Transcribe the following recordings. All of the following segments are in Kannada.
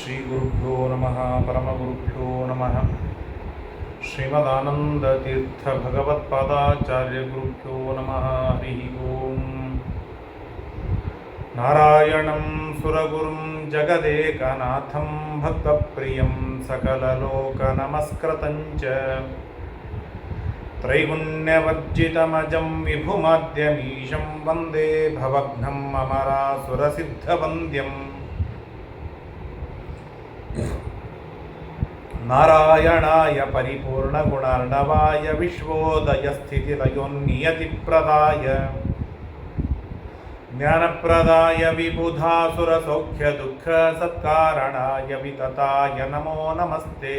श्रीगुरुभ्यो नमः परमगुरुभ्यो नमः। श्रीमदानन्दतीर्थभगवत्पादाचार्यगुरुभ्यो नमः हरिः ओं नारायणं सुरगुरुं जगदेकनाथं भक्तप्रियं सकललोकनमस्कृतं च। त्रैगुण्यवर्जितमजं विभुमाद्यमीशं वन्दे भवघ्नं अमरासुरसिद्धवन्द्यम्। नारायणाय परिपूर्णगुणार्णवाय विश्वोदयस्थितिलयोन्नियतिप्रदाय ज्ञानप्रदाय विबुधासुरसौख्यदुःखसत्कारणाय वितताय नमो नमस्ते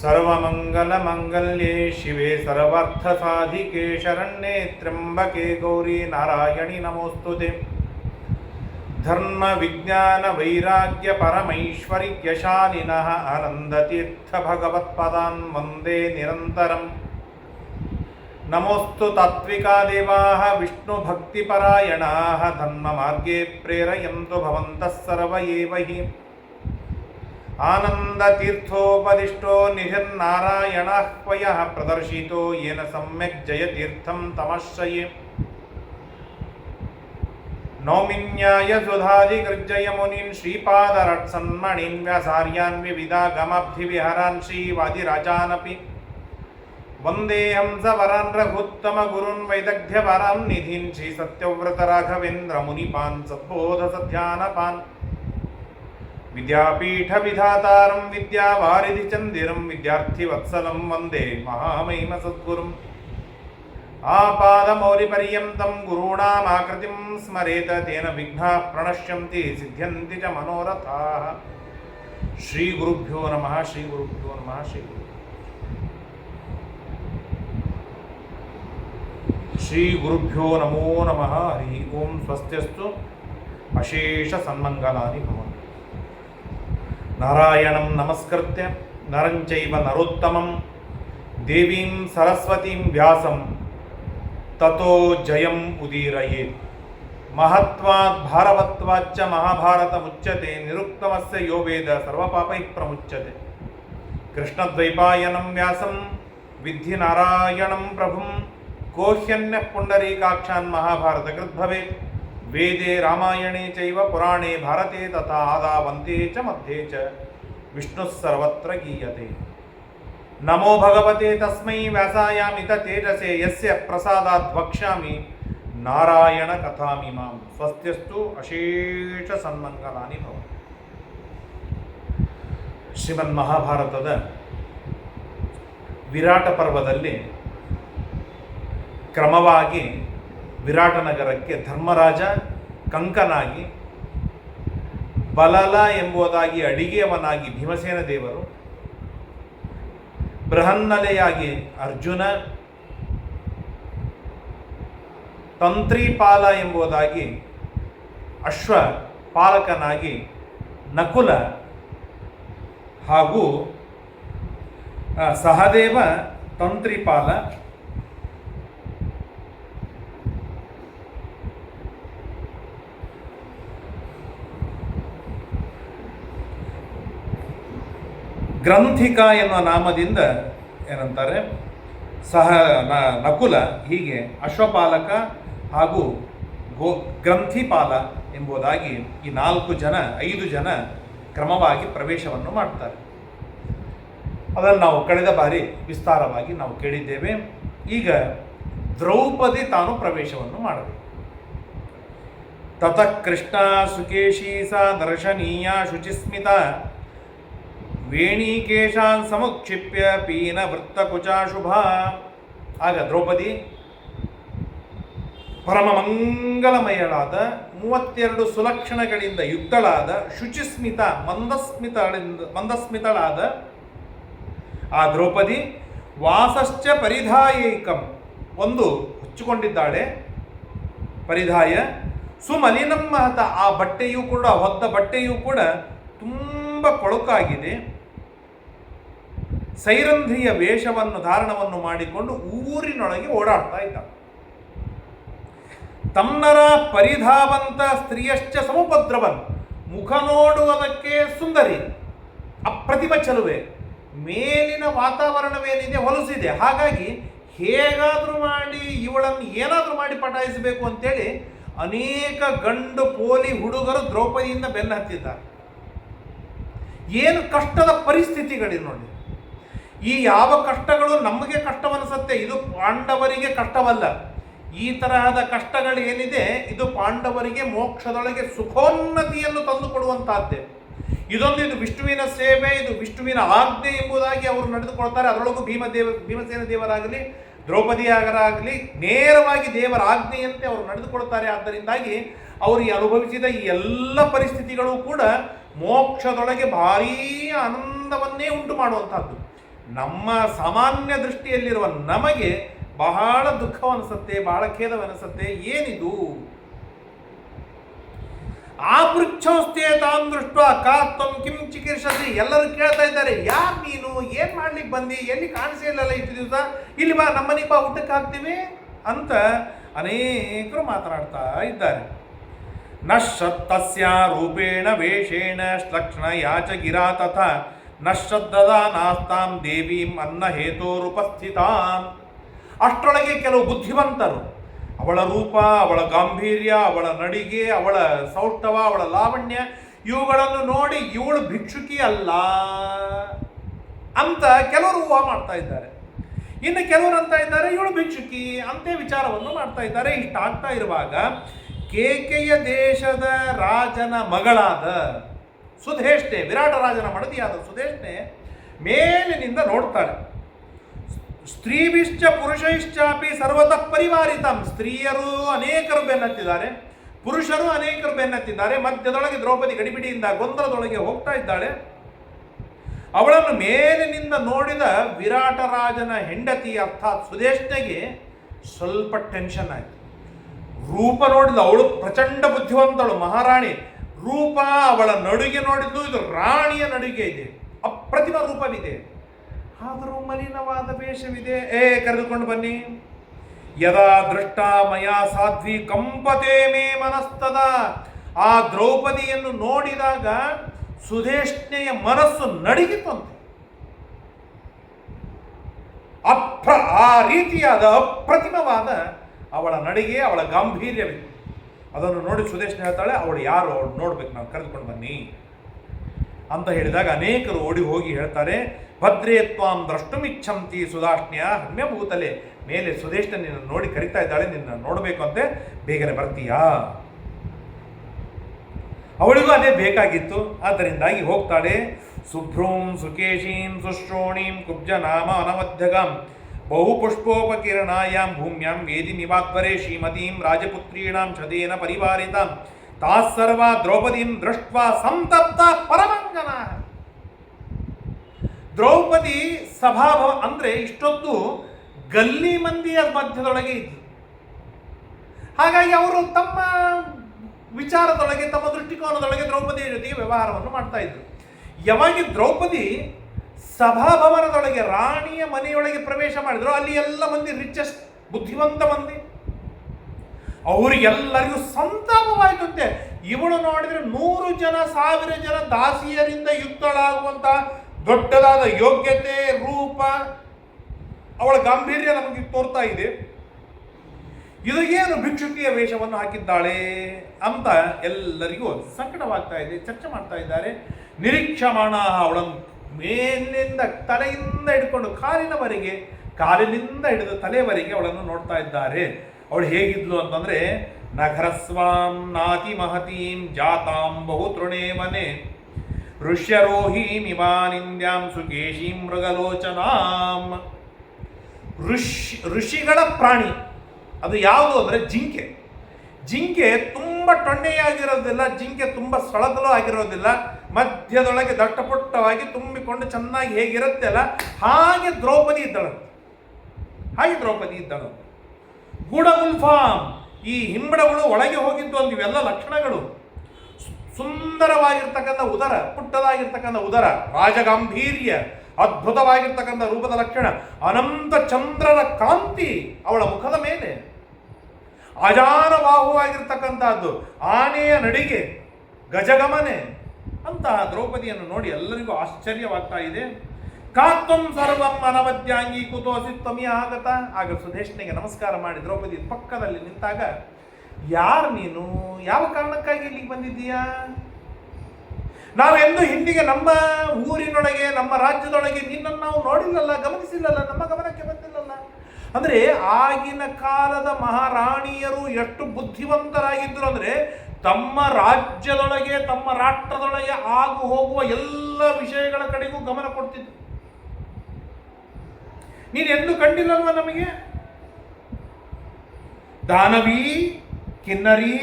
सर्वमङ्गलमङ्गल्ये शिवे सर्वार्थसाधिके शरण्ये त्र्यम्बके गौरी नारायणि नमोऽस्तु ते ధర్మ విజ్ఞాన వైరాగ్య పరమైశ్వర్యశాలిన ఆనందతీర్థ భగవత్పదాన్ వందే నిరంతరం నమోస్తు తాత్వికాదేవా విష్ణుభక్తిపరాయణా ధర్మమార్గే ప్రేరయంతు భవంతః సర్వ ఏవ హి ఆనందతీర్థోపదిష్టో నిధిర్నారాయణ హ్వయ ప్రదర్శితో ఏన సమ్యక్ జయతీర్థం తమశ్రయే नौमिन्याय सुधादिगृर्जय मुनीन् श्रीपादरट्सन्मणीन् व्यासार्यान् विविधागमब्धिविहरान् श्रीवादिराजानपि वन्देऽहं सवरान् रघुत्तमगुरून् वैदग्ध्यवरान् निधीन् श्रीसत्यव्रतराघवेन्द्रमुनिपान् सद्बोधसध्यानपान् विद्यापीठविधातारं विद्यावारिधिचन्दिरं विद्यार्थिवत्सलं वन्दे महामहिमसद्गुरुम् ఆపాదమౌలిపర్యంతం గురూణామాకృతిం స్మరేత తేన విఘ్నా ప్రణశ్యంతి సిద్ధ్యంతి చ మనోరథా శ్రీ గురుభ్యో నమ శ్రీ గురుభ్యో నమ శ్రీ గురు శ్రీ గురుభ్యో నమో నమ హరి ఓం స్వస్తిస్తు అశేష సన్మంగళాని భవన్ నారాయణం నమస్కృత్య నరం చైవ నరోత్తమం దేవీం సరస్వతీం వ్యాసం తతో జయం ఉదీరయే. మహత్వాత్ భారవత్వాచ్చ మహాభారత మహాభారతముచ్యతే నిరుక్తమస్య యో వేద సర్వపాపై ప్రముచ్యతే కృష్ణద్వైపాయనం వ్యాసం విద్ధి నారాయణం ప్రభుం కోహ్యన్య పుండరీకాక్షాన్ మహాభారత కృద్భవే వేదే రామాయణే చైవ పురాణే భారతే తథా ఆదావంతే చ మధ్యే చ. విష్ణుస్సర్వత్ర గీయతే. ನಮೋ ಭಗವತೆ ತಸ್ಮೈ ವ್ಯಾಸಾಯಾಮಿತ ತೇಜಸೆ ಯಸ್ಯ ಪ್ರಸಾದಾತ್ ಭಕ್ಷ್ಯಾಮಿ ನಾರಾಯಣ ಕಥಾಮಿ ಮಾಂ ಸ್ವಸ್ತ್ಯಸ್ತು ಅಶೇಷ ಸನ್ಮಂಗಲಾನಿ ಭವ ಶ್ರೀಮನ್ ಮಹಾಭಾರತದ ವಿರಾಟ ಪರ್ವದಲ್ಲಿ ಕ್ರಮವಾಗಿ ವಿರಾಟನಗರಕ್ಕೆ ಧರ್ಮರಾಜ ಕಂಕನಾಗಿ, ಬಲಲ ಎಂಬುದಾಗಿ ಅಡಿಗೆಯವನಾಗಿ ಭೀಮಸೇನ ದೇವರು ಬೃಹನ್ನಲೆಯಾಗಿ ಅರ್ಜುನ ತಂತ್ರಿಪಾಲ ಎಂಬುದಾಗಿ ಅಶ್ವ ಪಾಲಕನಾಗಿ ನಕುಲ ಹಾಗೂ ಸಹದೇವ ತಂತ್ರಿಪಾಲ ಗ್ರಂಥಿಕ ಎನ್ನುವ ನಾಮದಿಂದ ಏನಂತಾರೆ, ಸಹ ನಕುಲ, ಹೀಗೆ ಅಶ್ವಪಾಲಕ ಹಾಗೂ ಗೋ, ಗ್ರಂಥಿಪಾಲ ಎಂಬುದಾಗಿ ಈ ನಾಲ್ಕು ಜನ, ಐದು ಜನ ಕ್ರಮವಾಗಿ ಪ್ರವೇಶವನ್ನು ಮಾಡ್ತಾರೆ. ಅದನ್ನು ನಾವು ಕಳೆದ ಬಾರಿ ವಿಸ್ತಾರವಾಗಿ ನಾವು ಕೇಳಿದ್ದೇವೆ. ಈಗ ದ್ರೌಪದಿ ತಾನು ಪ್ರವೇಶವನ್ನು ಮಾಡಬೇಕು. ತತಃ ಕೃಷ್ಣ ಸುಕೇಶಿ ಸ ದರ್ಶನೀಯ ಶುಚಿಸ್ಮಿತ ವೇಣೀಕೇಶಾನ್ ಸಮುಕ್ಷಿಪ್ಯ ಪೀನ ವೃತ್ತಕುಚಾಶುಭ ಆಗ ದ್ರೌಪದಿ ಪರಮ ಮಂಗಲಮಯಳಾದ ಮೂವತ್ತೆರಡು ಸುಲಕ್ಷಣಗಳಿಂದ ಯುಕ್ತಳಾದ, ಶುಚಿಸ್ಮಿತ, ಮಂದಸ್ಮಿತಳಿಂದ, ಮಂದಸ್ಮಿತಳಾದ, ಆ ದ್ರೌಪದಿ ವಾಸಶ್ಚ ಪರಿಧಾಯೈಕಂ. ಒಂದು ಹಚ್ಚಿಕೊಂಡಿದ್ದಾಳೆ. ಪರಿಧಾಯ, ಸುಮಲಿನಂ ಮಹತ, ಆ ಬಟ್ಟೆಯೂ ಕೂಡ, ಹೊತ್ತ ಬಟ್ಟೆಯೂ ಕೂಡ ತುಂಬ ಕೊಳಕಾಗಿದೆ ಸೈರಂಧ್ರಿಯ ವೇಷವನ್ನು, ಧಾರಣವನ್ನು ಮಾಡಿಕೊಂಡು ಊರಿನೊಳಗೆ ಓಡಾಡ್ತಾ ಇದ್ದ ತಮ್ಮರ ಪರಿಧಾವಂತ ಸ್ತ್ರೀಯಶ್ಚ ಸಮುಪದ್ರವನ್, ಮುಖ ನೋಡುವುದಕ್ಕೆ ಸುಂದರಿ, ಅಪ್ರತಿಮ ಚಲುವೆ, ಮೇಲಿನ ವಾತಾವರಣವೇನಿದೆ ಹೊಲಸಿದೆ. ಹಾಗಾಗಿ ಹೇಗಾದರೂ ಮಾಡಿ ಇವಳನ್ನು ಏನಾದರೂ ಮಾಡಿ ಪಟಾಯಿಸಬೇಕು ಅಂತೇಳಿ ಅನೇಕ ಗಂಡು ಪೋಲಿ ಹುಡುಗರು ದ್ರೌಪದಿಯಿಂದ ಬೆನ್ನ ಹತ್ತಿದ್ದಾರೆ. ಏನು ಕಷ್ಟದ ಪರಿಸ್ಥಿತಿಗಳಿವೆ ನೋಡಿ ಈ ಯಾವ ಕಷ್ಟಗಳು ನಮಗೆ ಕಷ್ಟವನಿಸುತ್ತೆ? ಇದು ಪಾಂಡವರಿಗೆ ಕಷ್ಟವಲ್ಲ. ಈ ತರಹದ ಕಷ್ಟಗಳು ಏನಿದೆ? ಇದು ಪಾಂಡವರಿಗೆ ಮೋಕ್ಷದೊಳಗೆ ಸುಖೋನ್ನತಿಯನ್ನು ತಂದುಕೊಡುವಂತಹದ್ದೇ ಇದೊಂದು ಇದು ವಿಷ್ಣುವಿನ ಸೇವೆ, ಇದು ವಿಷ್ಣುವಿನ ಆಜ್ಞೆ ಎಂಬುದಾಗಿ ಅವರು ನಡೆದುಕೊಳ್ತಾರೆ. ಅದರೊಳಗೂ ಭೀಮದೇವ ಭೀಮಸೇನ ದೇವರಾಗಲಿ, ದ್ರೌಪದಿಯಾಗರಾಗಲಿ, ನೇರವಾಗಿ ದೇವರ ಆಜ್ಞೆಯಂತೆ ಅವರು ನಡೆದುಕೊಳ್ತಾರೆ. ಆದ್ದರಿಂದಾಗಿ ಅವರು ಅನುಭವಿಸಿದ ಈ ಎಲ್ಲ ಪರಿಸ್ಥಿತಿಗಳು ಕೂಡ ಮೋಕ್ಷದೊಳಗೆ ಭಾರೀ ಆನಂದವನ್ನೇ ಉಂಟು ಮಾಡುವಂತಹದ್ದು ನಮ್ಮ ಸಾಮಾನ್ಯ ದೃಷ್ಟಿಯಲ್ಲಿರುವ ನಮಗೆ ಬಹಳ ದುಃಖವನಿಸುತ್ತೆ ಬಹಳ ಖೇದವನಿಸುತ್ತೆ ಏನಿದು? ಆ ಪೃಚ್ಛೋಸ್ತೆ ತಾನ್ ದೃಷ್ಟ ಕಾತ್ವಂ ಕಿಂ ಚಿಕಿತ್ಸತಿ ಎಲ್ಲರೂ ಕೇಳ್ತಾ ಇದ್ದಾರೆ, ಯಾರು ನೀನು? ಏನ್ ಮಾಡ್ಲಿಕ್ಕೆ ಬಂದಿ? ಎಲ್ಲಿ ಕಾಣಿಸೇ ಇಲ್ಲಲ್ಲ ಇಷ್ಟು ದಿವಸ? ಇಲ್ಲಿ ಬಾ, ನಮ್ಮನಿಗೆ ಬಾ, ಊಟಕ್ಕೆ ಹಾಕ್ತೀವಿ ಅಂತ ಅನೇಕರು ಮಾತನಾಡ್ತಾ ಇದ್ದಾರೆ. ನಶ್ರತ್ತಸ್ಯ ರೂಪೇಣ ವೇಷೇಣ ಶ್ಲಕ್ಷಣ ಯಾಚ ಗಿರಾ ತಥಾ. ನಶ್ರದ್ಧದ ನಾಸ್ತಾಂ ದೇವೀಂ ಅನ್ನ ಹೇತೋರುಪಸ್ಥಿತಾಂ ಅಷ್ಟರೊಳಗೆ ಕೆಲವು ಬುದ್ಧಿವಂತರು, ಅವಳ ರೂಪ, ಅವಳ ಗಾಂಭೀರ್ಯ, ಅವಳ ನಡಿಗೆ, ಅವಳ ಸೌಷ್ಠವ ಅವಳ ಲಾವಣ್ಯ, ಇವುಗಳನ್ನು ನೋಡಿ ಇವಳು ಭಿಕ್ಷುಕಿ ಅಲ್ಲ ಅಂತ ಕೆಲವರು ಊಹ ಮಾಡ್ತಾ ಇದ್ದಾರೆ. ಇನ್ನು ಕೆಲವರು ಅಂತ ಇದ್ದಾರೆ, ಇವಳು ಭಿಕ್ಷುಕಿ ಅಂತೆ ವಿಚಾರವನ್ನು ಮಾಡ್ತಾ ಇದ್ದಾರೆ. ಇಷ್ಟ ಆಗ್ತಾ ಇರುವಾಗ, ಕೇಕೆಯ ದೇಶದ ರಾಜನ ಮಗಳಾದ ಸುಧೇಷ್ಣೆ ವಿರಾಟರಾಜನ ಮಡದಿಯಾದ ಸುಧೇಷ್ಣೆ ಮೇಲಿನಿಂದ ನೋಡ್ತಾಳೆ. ಸ್ತ್ರೀಭಿಶ್ಚ ಪುರುಷೈಶ್ಚಾಪಿ ಸರ್ವತಃ ಪರಿವಾರಿತಂ. ಸ್ತ್ರೀಯರು ಅನೇಕರು ಬೆನ್ನತ್ತಿದ್ದಾರೆ. ಪುರುಷರು ಅನೇಕರು ಬೆನ್ನತ್ತಿದ್ದಾರೆ. ಮಧ್ಯದೊಳಗೆ ದ್ರೌಪದಿ ಗಡಿಬಿಡಿಯಿಂದ ಗೊಂದಲದೊಳಗೆ ಹೋಗ್ತಾ ಇದ್ದಾಳೆ. ಅವಳನ್ನು ಮೇಲಿನಿಂದ ನೋಡಿದ ವಿರಾಟರಾಜನ ಹೆಂಡತಿ ಅರ್ಥಾತ್ ಸುಧೇಷ್ಣೆಗೆ ಸ್ವಲ್ಪ ಟೆನ್ಷನ್ ಆಯಿತು. ರೂಪ ನೋಡಿದ ಅವಳು ಪ್ರಚಂಡ ಬುದ್ಧಿವಂತಳು, ಮಹಾರಾಣಿ. ರೂಪ ಅವಳ ನಡುಗೆ ನೋಡಿದ್ದು ಇದು ರಾಣಿಯ ನಡುಗೆ ಇದೆ. ಅಪ್ರತಿಮ ರೂಪವಿದೆ. ಆದರೂ ಮಲಿನವಾದ ವೇಷವಿದೆ. ಏ, ಕರೆದುಕೊಂಡು ಬನ್ನಿ. ಯದಾ ದೃಷ್ಟ ಮಯಾ ಸಾಧ್ವಿ ಕಂಪತೆ ಮೇ ಮನಸ್ತದ. ಆ ದ್ರೌಪದಿಯನ್ನು ನೋಡಿದಾಗ ಸುಧೇಷ್ಣೆಯ ಮನಸ್ಸು ನಡಗಿತಂತೆ ಅಪ್ರ, ಆ ರೀತಿಯಾದ ಅಪ್ರತಿಮವಾದ ಅವಳ ನಡಿಗೆ ಅವಳ ಗಾಂಭೀರ್ಯವಿದೆ ಅದನ್ನು ನೋಡಿ ಸುದೇಶ್ನ ಹೇಳ್ತಾಳೆ, ಅವಳು ಯಾರು? ಅವಳು ನೋಡ್ಬೇಕು ನಾವು ಕರೆದುಕೊಂಡು ಬನ್ನಿ. ಅಂತ ಹೇಳಿದಾಗ ಅನೇಕರು ಓಡಿ ಹೋಗಿ ಹೇಳ್ತಾರೆ, ಭದ್ರೇ ತ್ವಾಂ ದ್ರಷ್ಟುಮಿಚ್ಛಂತಿ ಸುಧಾಷ್ಣ್ಯ ಹಮ್ಯಭೂತಲೆ ಮೇಲೆ ಸುದೇಶ್ನ ನಿನ್ನ ನೋಡಿ ಕರಿತಾ ಇದ್ದಾಳೆ, ನಿನ್ನ ನೋಡಬೇಕು ಅಂತ, ಬೇಗನೆ ಬರ್ತೀಯಾ? ಅವಳಿಗೂ ಅದೇ ಬೇಕಾಗಿತ್ತು. ಆದ್ದರಿಂದಾಗಿ ಹೋಗ್ತಾಳೆ, ಸುಭ್ರೂಂ ಸುಕೇಶೀಂ ಸುಶ್ರೋಣೀಂ ಕುಬ್ಜ ನಾಮ ಅನವಧ್ಯಗಾಂ ಬಹು ಪುಷ್ಪೋಪಕಿರಣಾಯಾಂ ಭೂಮ್ಯಾಂ ವೇದಿ ನಿವಾದ್ವರೆ ಶ್ರೀಮತೀಂ ರಾಜಪುತ್ರೀಣಾಂ ಛದೇನ ಪರಿವಾರಿತಾಂ. ತಾಸರ್ವ ಸರ್ವ ದ್ರೌಪದೀಂ ದೃಷ್ಟ್ವಾ ಸಂತಪ್ತ ಪರಮಂಗನ. ದ್ರೌಪದಿ ಸಭಾಭವ ಅಂದ್ರೆ ಇಷ್ಟೊತ್ತು ಗಲ್ಲಿ ಮಂದಿಯ ಮಧ್ಯದೊಳಗೆ ಇದ್ದು ಹಾಗಾಗಿ ಅವರು ತಮ್ಮ ವಿಚಾರದೊಳಗೆ, ತಮ್ಮ ದೃಷ್ಟಿಕೋನದೊಳಗೆ ದ್ರೌಪದಿಯ ಜೊತೆಗೆ ವ್ಯವಹಾರವನ್ನು ಮಾಡ್ತಾ ಇದ್ರು. ಯಾವಾಗ ದ್ರೌಪದಿ ಸಭಾಭವನದೊಳಗೆ ರಾಣಿಯ ಮನೆಯೊಳಗೆ ಪ್ರವೇಶ ಮಾಡಿದ್ರು. ಅಲ್ಲಿ ಎಲ್ಲ ಮಂದಿ ರಿಚೆಸ್ಟ್ ಬುದ್ಧಿವಂತ ಮಂದಿ. ಅವರಿಗೆಲ್ಲರಿಗೂ ಸಂತಾಪವಾಯಿತಂತೆ. ಇವಳು ನೋಡಿದ್ರೆ ನೂರು ಜನ, ಸಾವಿರ ಜನ ದಾಸಿಯರಿಂದ ಯುಕ್ತಳಾಗುವಂತ ದೊಡ್ಡದಾದ ಯೋಗ್ಯತೆ, ರೂಪ, ಅವಳ ಗಾಂಭೀರ್ಯ ನಮಗೆ ತೋರ್ತಾ ಇದೆ. ಇದು ಏನು ಭಿಕ್ಷುಕಿಯ ವೇಷವನ್ನು ಹಾಕಿದ್ದಾಳೆ ಅಂತ ಎಲ್ಲರಿಗೂ ಸಂಕಟವಾಗ್ತಾ ಇದೆ, ಚರ್ಚೆ ಮಾಡ್ತಾ ಇದ್ದಾರೆ. ನಿರೀಕ್ಷಮಾಣ ಅವಳನ್ನು ಮೇಲಿಂದ ತಲೆಯಿಂದ ಹಿಡ್ಕೊಂಡು ಕಾಲಿನವರೆಗೆ, ಕಾಲಿನಿಂದ ಹಿಡಿದು ತಲೆಯವರೆಗೆ ಅವಳನ್ನು ನೋಡ್ತಾ ಇದ್ದಾರೆ. ಅವಳು ಹೇಗಿದ್ಲು ಅಂತಂದ್ರೆ ನಗರಸ್ವಾಂ ನಾತಿ ಮಹತೀಂ ಜಾತಾಂ ಬಹು ತೃಣೇವನೆ ಋಷ್ಯರೋಹೀಂ ಇವಾನಿಂದ್ಯಾಂ ಸುಕೇಶೀಂ ಮೃಗಲೋಚನಾಂ. ಋಷಿ, ಋಷಿಗಳ ಪ್ರಾಣಿ, ಅದು ಯಾವುದು ಅಂದರೆ ಜಿಂಕೆ. ಜಿಂಕೆ ತುಂಬ ತೊಂಡೆಯಾಗಿರೋದಿಲ್ಲ ಜಿಂಕೆ ತುಂಬ ಸೊಳಗಲು ಆಗಿರೋದಿಲ್ಲ ಮಧ್ಯದೊಳಗೆ ದಟ್ಟಪುಟ್ಟವಾಗಿ ತುಂಬಿಕೊಂಡು ಚೆನ್ನಾಗಿ ಹೇಗಿರುತ್ತೆ ಅಲ್ಲ? ಹಾಗೆ ದ್ರೌಪದಿ ಇದ್ದಳು. ಹಾಗೆ ದ್ರೌಪದಿ ಇದ್ದಳು. ಗುಡಗುಲ್ಫಾಮ್, ಈ ಹಿಂಬಡಗಳು ಒಳಗೆ ಹೋಗಿದ್ದು ಒಂದು ಇವೆಲ್ಲ ಲಕ್ಷಣಗಳು. ಸುಂದರವಾಗಿರ್ತಕ್ಕಂಥ ಉದರ, ಪುಟ್ಟದಾಗಿರ್ತಕ್ಕಂಥ ಉದರ, ರಾಜಗಾಂಭೀರ್ಯ, ಅದ್ಭುತವಾಗಿರ್ತಕ್ಕಂಥ ರೂಪದ ಲಕ್ಷಣ, ಅನಂತ ಚಂದ್ರನ ಕಾಂತಿ ಅವಳ ಮುಖದ ಮೇಲೆ. ಅಜಾನಬಾಹುವಾಗಿರ್ತಕ್ಕಂಥದ್ದು. ಆನೆಯ ನಡಿಗೆ, ಗಜಗಮನೆ. ಅಂತ ದ್ರೌಪದಿಯನ್ನು ನೋಡಿ ಎಲ್ಲರಿಗೂ ಆಶ್ಚರ್ಯವಾಗ್ತಾ ಇದೆ. ಕಾತ್ವಂ ಸರ್ವಂ ಅನವದ್ಯಾಂಗಿ ಕುತೋಸಿ ತ್ವಮಿ ಆಗತ. ಆಗ ಸುಧೇಶ್ನಿಗೆ ನಮಸ್ಕಾರ ಮಾಡಿ ದ್ರೌಪದಿ ಪಕ್ಕದಲ್ಲಿ ನಿಂತಾಗ, ಯಾರು ನೀನು? ಯಾವ ಕಾರಣಕ್ಕಾಗಿ ಇಲ್ಲಿಗೆ ಬಂದಿದ್ದೀಯಾ? ನಾವೆಂದು ಹಿಂದಿಗೆ ನಮ್ಮ ಊರಿನೊಳಗೆ, ನಮ್ಮ ರಾಜ್ಯದೊಳಗೆ ನಿನ್ನನ್ನು ನಾವು ನೋಡಿಲ್ಲಲ್ಲ, ಗಮನಿಸಿಲ್ಲಲ್ಲ, ನಮ್ಮ ಗಮನಕ್ಕೆ ಬಂದಿಲ್ಲಲ್ಲ? ಅಂದ್ರೆ ಆಗಿನ ಕಾಲದ ಮಹಾರಾಣಿಯರು ಎಷ್ಟು ಬುದ್ಧಿವಂತರಾಗಿದ್ದರು ಅಂದ್ರೆ ತಮ್ಮ ರಾಜ್ಯದೊಳಗೆ, ತಮ್ಮ ರಾಷ್ಟ್ರದೊಳಗೆ ಆಗು ಹೋಗುವ ಎಲ್ಲ ವಿಷಯಗಳ ಕಡೆಗೂ ಗಮನ ಕೊಡ್ತಿದ್ರು. ನೀನು ಎಂದು ಕಂಡಿಲ್ಲಲ್ವ ನಮಗೆ? ದಾನವಿ, ಕಿನ್ನರಿ,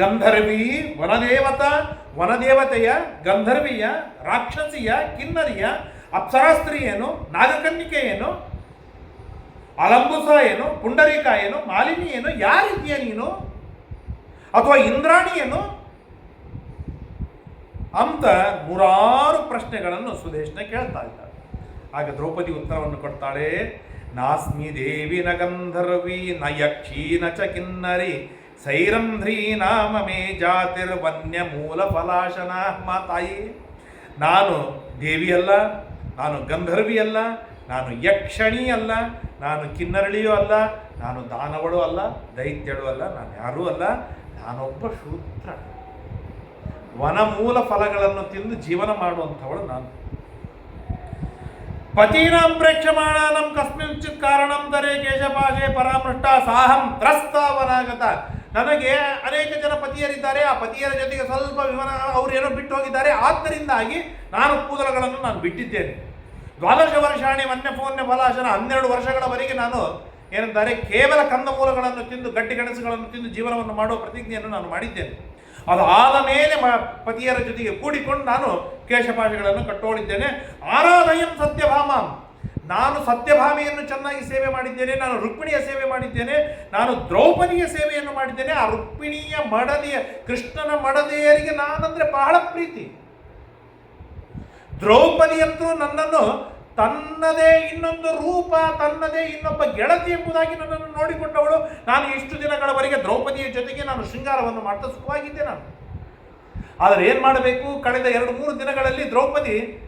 ಗಂಧರ್ವಿ, ವನದೇವತ, ವನದೇವತೆಯ, ಗಂಧರ್ವಿಯ, ರಾಕ್ಷಸಿಯ, ಕಿನ್ನರಿಯ ಅಪ್ಸರಾಸ್ತ್ರೀ ಏನು ನಾಗಕನ್ನಿಕೆ ಏನು ಅಲಂಬುಸ ಏನು ಪುಂಡರೀಕ ಏನು ಮಾಲಿನಿ ಏನು ಯಾರಿದ್ಯಾ ನೀನು? ಅಥವಾ ಇಂದ್ರಾಣಿ ಏನು? ಅಂತ ನೂರಾರು ಪ್ರಶ್ನೆಗಳನ್ನು ಸುದೇಶ್ನ ಕೇಳ್ತಾ ಇದ್ದಾರೆ ಆಗ ದ್ರೌಪದಿ ಉತ್ತರವನ್ನು ಕೊಡ್ತಾಳೆ, ನಾಸ್ಮಿ ದೇವಿ ನ ಗಂಧರ್ವಿ ನ ಯಕ್ಷಿ ನ ಚ ಕಿನ್ನರಿ ಸೈರಂಧ್ರಿ ನಾಮ ಮೇ ಜಾತಿರ್ ವನ್ಯ ಮೂಲ ಫಲಾಶನ ಮಾ ತಾಯಿ. ನಾನು ದೇವಿ ಅಲ್ಲ, ನಾನು ಗಂಧರ್ವಿ ಅಲ್ಲ, ನಾನು ಯಕ್ಷಣಿ ಅಲ್ಲ, ನಾನು ಕಿನ್ನರಳಿಯೂ ಅಲ್ಲ, ನಾನು ದಾನವಳು ಅಲ್ಲ, ದೈತ್ಯಳು ಅಲ್ಲ, ನಾನು ಯಾರೂ ಅಲ್ಲ ನಾನೊಬ್ಬ ಶೂದ್ರ. ವನಮೂಲ ಫಲಗಳನ್ನು ತಿಂದು ಜೀವನ ಮಾಡುವಂಥವಳು ನಾನು. ಪತೀನಾಂ ಪ್ರೇಕ್ಷಮಾಣಾನಂ ಕಸ್ಮಿಂಚಿತ್ ಕಾರಣಂ ದರೆ ಕೇಶಪಾಶೆ ಪರಾಮೃಷ್ಟ ಸಾಹಂ ತ್ರಸ್ತಾವನಾಗತ ನನಗೆ ಅನೇಕ ಜನ ಪತಿಯರಿದ್ದಾರೆ. ಆ ಪತಿಯರ ಜೊತೆಗೆ ಸ್ವಲ್ಪ ವಿವರ ಅವರು ಏನೋ ಬಿಟ್ಟು ಹೋಗಿದ್ದಾರೆ ಆದ್ದರಿಂದಾಗಿ ನಾನು ಕೂದಲುಗಳನ್ನು ನಾನು ಬಿಟ್ಟಿದ್ದೇನೆ. ದ್ವಾದಶ ವರ್ಷಾಣಿ ಮನ್ಯ ಫೋನ್ಯ ಫಲಾಶನ ಹನ್ನೆರಡು ವರ್ಷಗಳವರೆಗೆ ನಾನು ಏನಂತಾರೆ ಕೇವಲ ಕಂದಮೂಲಗಳನ್ನು ತಿಂದು ಗಟ್ಟಿ ಗಣಸುಗಳನ್ನು ತಿಂದು ಜೀವನವನ್ನು ಮಾಡುವ ಪ್ರತಿಜ್ಞೆಯನ್ನು ನಾನು ಮಾಡಿದ್ದೇನೆ. ಅದು ಆದ ಮೇಲೆ ಪತಿಯರ ಜೊತೆಗೆ ಕೂಡಿಕೊಂಡು ನಾನು ಕೇಶಪಾಶಗಳನ್ನು ಕಟ್ಟೋಳಿದ್ದೇನೆ. ಆರಾಧಯಂ ಸತ್ಯಭಾಮ. ನಾನು ಸತ್ಯಭಾಮಿಯನ್ನು ಚೆನ್ನಾಗಿ ಸೇವೆ ಮಾಡಿದ್ದೇನೆ, ನಾನು ರುಕ್ಮಿಣಿಯ ಸೇವೆ ಮಾಡಿದ್ದೇನೆ, ನಾನು ದ್ರೌಪದಿಯ ಸೇವೆಯನ್ನು ಮಾಡಿದ್ದೇನೆ. ಆ ರುಕ್ಮಿಣಿಯ ಮಡದಿಯ ಕೃಷ್ಣನ ಮಡದಿಯರಿಗೆ ನಾನಂದ್ರೆ ಬಹಳ ಪ್ರೀತಿ. ದ್ರೌಪದಿಯಂತೂ ನನ್ನನ್ನು ತನ್ನದೇ ಇನ್ನೊಂದು ರೂಪ, ತನ್ನದೇ ಇನ್ನೊಬ್ಬ ಗೆಳತಿ ಎಂಬುದಾಗಿ ನನ್ನನ್ನು ನೋಡಿಕೊಂಡವಳು. ನಾನು ಇಷ್ಟು ದಿನಗಳವರೆಗೆ ದ್ರೌಪದಿಯ ಜೊತೆಗೆ ನಾನು ಶೃಂಗಾರವನ್ನು ಮಾಡ್ತಾ ಸುಖವಾಗಿದ್ದೆ ನಾನು. ಆದರೆ ಏನು ಮಾಡಬೇಕು? ಕಳೆದ ಎರಡು ಮೂರು ದಿನಗಳಲ್ಲಿ ದ್ರೌಪದಿ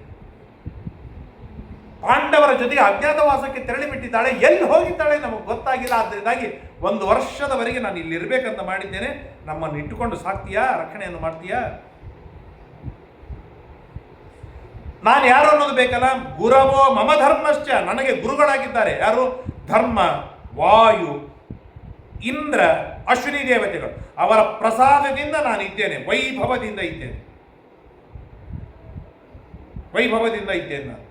ಪಾಂಡವರ ಜೊತೆಗೆ ಅಜ್ಞಾತವಾಸಕ್ಕೆ ತೆರಳಿಬಿಟ್ಟಿದ್ದಾಳೆ. ಎಲ್ಲಿ ಹೋಗಿದ್ದಾಳೆ ನಮಗೆ ಗೊತ್ತಾಗಿಲ್ಲ. ಅದರಿಂದಾಗಿ ಒಂದು ವರ್ಷದವರೆಗೆ ನಾನು ಇಲ್ಲಿರಬೇಕಂತ ಮಾಡಿದ್ದೇನೆ. ನಮ್ಮನ್ನು ಇಟ್ಟುಕೊಂಡು ಸಾಕ್ತೀಯಾ? ರಕ್ಷಣೆಯನ್ನು ಮಾಡ್ತೀಯಾ? ನಾನು ಯಾರು ಅನ್ನೋದು ಬೇಕಲ್ಲ? ಗುರವೋ ಮಮ ಧರ್ಮಶ್ಚ. ನನಗೆ ಗುರುಗಳಾಗಿದ್ದಾರೆ. ಯಾರು? ಧರ್ಮ, ವಾಯು, ಇಂದ್ರ, ಅಶ್ವಿನಿ ದೇವತೆಗಳು. ಅವರ ಪ್ರಸಾದದಿಂದ ನಾನು ಇದ್ದೇನೆ ವೈಭವದಿಂದ ಇದ್ದೇನೆ. ವೈಭವದಿಂದ ಇದ್ದೇನೆ ನಾನು.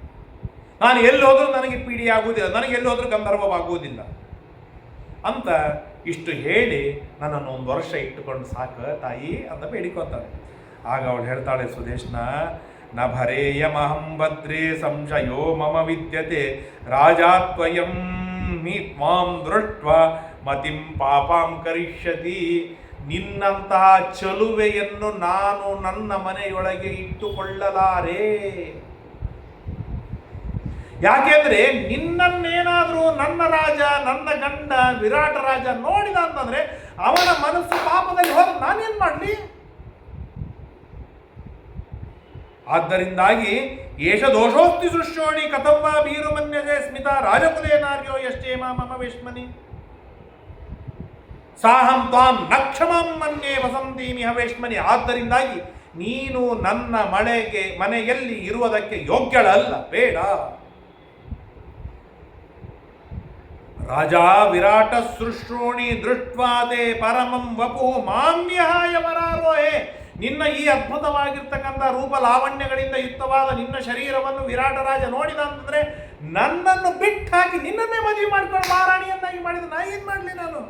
ನಾನು ಎಲ್ಲಿ ಹೋದರೂ ನನಗೆ ಪೀಡಿ ಆಗುವುದಿಲ್ಲ. ನನಗೆ ಎಲ್ಲಿ ಹೋದರೂ ಗಂಧರ್ವವಾಗುವುದಿಲ್ಲ. ಅಂತ ಇಷ್ಟು ಹೇಳಿ ನನ್ನನ್ನು ಒಂದು ವರ್ಷ ಇಟ್ಟುಕೊಂಡು ಸಾಕು ತಾಯಿ ಅಂತ ಬೇಡಿಕೊತಾಳೆ ಆಗ ಅವಳು ಹೇಳ್ತಾಳೆ, ಸುದೇಶ್ನ ನ ಭರೇಯಮಹಂ ಭದ್ರೇ ಸಂಶಯೋ ಮಮ ವಿದ್ಯತೆ. ರಾಜಾತ್ವಯಂ ಮಿ ತ್ವಾಂ ದೃಷ್ಟ ಮತಿಂ ಪಾಪಾಂ ಕರಿಷ್ಯತಿ. ನಿನ್ನಂತಹ ಚಲುವೆಯನ್ನು ನಾನು ನನ್ನ ಮನೆಯೊಳಗೆ ಇಟ್ಟುಕೊಳ್ಳಲಾರೆ. ಯಾಕೆಂದ್ರೆ ನಿನ್ನನ್ನೇನಾದರೂ ನನ್ನ ರಾಜ, ನನ್ನ ಗಂಡ, ವಿರಾಟ ರಾಜ ನೋಡಿದ ಅಂತಂದ್ರೆ ಅವನ ಮನಸ್ಸು ಪಾಪದಲ್ಲಿ ಹೋದ್ರೆ ನಾನೇನ್ ಮಾಡಲಿ? ಆದ್ದರಿಂದಾಗಿ ಏಷ ದೋಷೋಕ್ತಿ ಸೃಷ್ಟೋಣಿ ಕಥಂವಾ ಭೀರುಮನ್ಯಜೆ ಸ್ಮಿತ ಸ್ಮಿತಾ ನಾರ್ಯೋ ಎಷ್ಟೇ ಮಮ ವಿಷ್ಮನಿ ಸಾಹಂ ತ್ವಾಂ ನಕ್ಷಮಂ ಮನ್ಯೆ ವಸಂತೀಮಿ ಹವೇಶ್ಮನಿ ಆದ್ದರಿಂದಾಗಿ ನೀನು ನನ್ನ ಮಳೆಗೆ, ಮನೆಯಲ್ಲಿ ಇರುವುದಕ್ಕೆ ಯೋಗ್ಯಳಲ್ಲ, ಬೇಡ. ರಾಜ ವಿರಾಟ ಸೃಷ್ಟೋಣಿ ದೃಷ್ಟ್ವಾದೆ ಪರಮಂ ವಪು ಮಾಮ್ಯಹಾಯ ವರಾರೋಹೆ. ನಿನ್ನ ಈ ಅದ್ಭುತವಾಗಿರ್ತಕ್ಕಂಥ ರೂಪ ಲಾವಣ್ಯಗಳಿಂದ ಯುಕ್ತವಾದ ನಿನ್ನ ಶರೀರವನ್ನು ವಿರಾಟರಾಜ ನೋಡಿದ ಅಂತಂದ್ರೆ ನನ್ನನ್ನು ಬಿಟ್ಟು ಹಾಕಿ ನಿನ್ನನ್ನೇ ಮದುವೆ ಮಾಡ್ಕೊಂಡು ಮಹಾರಾಣಿಯನ್ನಾಗಿ ಮಾಡಿದ ನಾ ಏನ್ ಮಾಡ್ಲಿ ನಾನು?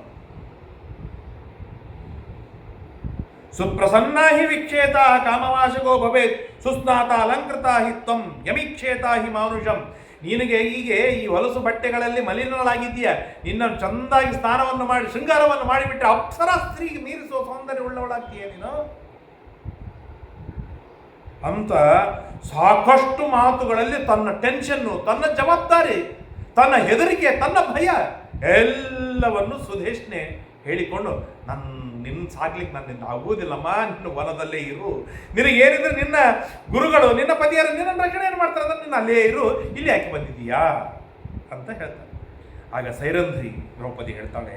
ಸುಪ್ರಸನ್ನ ಹಿ ವಿಕ್ಷೇತ ಕಾಮವಾಶಗೋ ಭವೇತ್, ಸುಸ್ನಾತ ಅಲಂಕೃತ ಹಿ ತ್ವಂ ಯಮಿಕ್ಷೇತ ಹಿ ಮಾನುಷಂ. ನಿನಗೆ ಹೀಗೆ ಈ ಹೊಲಸು ಬಟ್ಟೆಗಳಲ್ಲಿ ಮಲಿನಳಾಗಿದ್ದೀಯ. ನಿನ್ನ ಚಂದಾಗಿ ಸ್ನಾನವನ್ನು ಮಾಡಿ ಶೃಂಗಾರವನ್ನು ಮಾಡಿಬಿಟ್ಟರೆ ಅಪ್ಸರ ಸ್ತ್ರೀಗೆ ಮೀರಿಸುವ ಸೌಂದರ್ಯ ಉಳ್ಳವಳಾಗ್ತೀಯ ನೀನು? ಅಂತ ಸಾಕಷ್ಟು ಮಾತುಗಳಲ್ಲಿ ತನ್ನ ಟೆನ್ಷನ್ನು, ತನ್ನ ಜವಾಬ್ದಾರಿ, ತನ್ನ ಹೆದರಿಕೆ, ತನ್ನ ಭಯ ಎಲ್ಲವನ್ನು ಸುಧೇಶ್ನೆ ಹೇಳಿಕೊಂಡು ನನ್ನ ನಿನ್ನ ಸಾಕ್ಲಿಕ್ಕೆ ನನ್ನಿಂದ ಆಗುವುದಿಲ್ಲಮ್ಮ, ನಿನ್ನ ವನದಲ್ಲೇ ಇರು. ನಿನಗೆ ಏನಿದ್ರೆ ನಿನ್ನ ಗುರುಗಳು, ನಿನ್ನ ಪತಿಯರು ನಿನ್ನ ರಕ್ಷಣೆ ಏನು ಮಾಡ್ತಾರೆ? ಅಂದ್ರೆ ನಿನ್ನ ಅಲ್ಲೇ ಇರು. ಇಲ್ಲಿ ಯಾಕೆ ಬಂದಿದೀಯಾ ಅಂತ ಹೇಳ್ತಾರೆ. ಆಗ ಸೈರಂಧ್ರಿ ದ್ರೌಪದಿ ಹೇಳ್ತಾಳೆ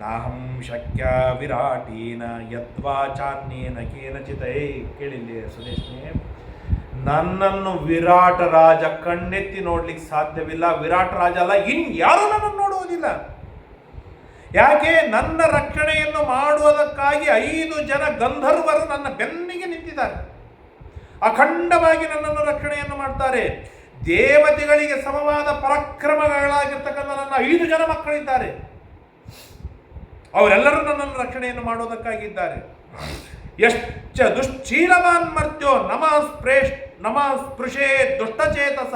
ನಾಹಂ ಶಕ್ಯ ವಿರಾಟೀನ ಯದ್ವಾ ಚಾನ್ಯೇನ ಕೇನಚಿತೈ. ಕೇಳಿಲ್ಲಿ ಸುದೇಶ್ನೇ, ನನ್ನನ್ನು ವಿರಾಟ ರಾಜ ಕಣ್ಣೆತ್ತಿ ನೋಡ್ಲಿಕ್ಕೆ ಸಾಧ್ಯವಿಲ್ಲ. ವಿರಾಟ ರಾಜ ಅಲ್ಲ, ಇನ್ ಯಾರು ನನ್ನನ್ನು ನೋಡುವುದಿಲ್ಲ. ಯಾಕೆ? ನನ್ನ ರಕ್ಷಣೆಯನ್ನು ಮಾಡುವುದಕ್ಕಾಗಿ ಐದು ಜನ ಗಂಧರ್ವರು ನನ್ನ ಬೆನ್ನಿಗೆ ನಿಂತಿದ್ದಾರೆ. ಅಖಂಡವಾಗಿ ನನ್ನನ್ನು ರಕ್ಷಣೆಯನ್ನು ಮಾಡ್ತಾರೆ. ದೇವತೆಗಳಿಗೆ ಸಮವಾದ ಪರಾಕ್ರಮಗಳಾಗಿರ್ತಕ್ಕಂಥ ನನ್ನ ಐದು ಜನ ಮಕ್ಕಳಿದ್ದಾರೆ. ಅವರೆಲ್ಲರೂ ನನ್ನನ್ನು ರಕ್ಷಣೆಯನ್ನು ಮಾಡೋದಕ್ಕಾಗಿದ್ದಾರೆ ಎಷ್ಟ ದುಶ್ಚೀಲವಾನ್ ಮರ್ತ್ಯೋ ನಮ ಸ್ಪ್ರೇಷ್ ನಮ ಸ್ಪೃಶೇ ದುಷ್ಟಚೇತಸ.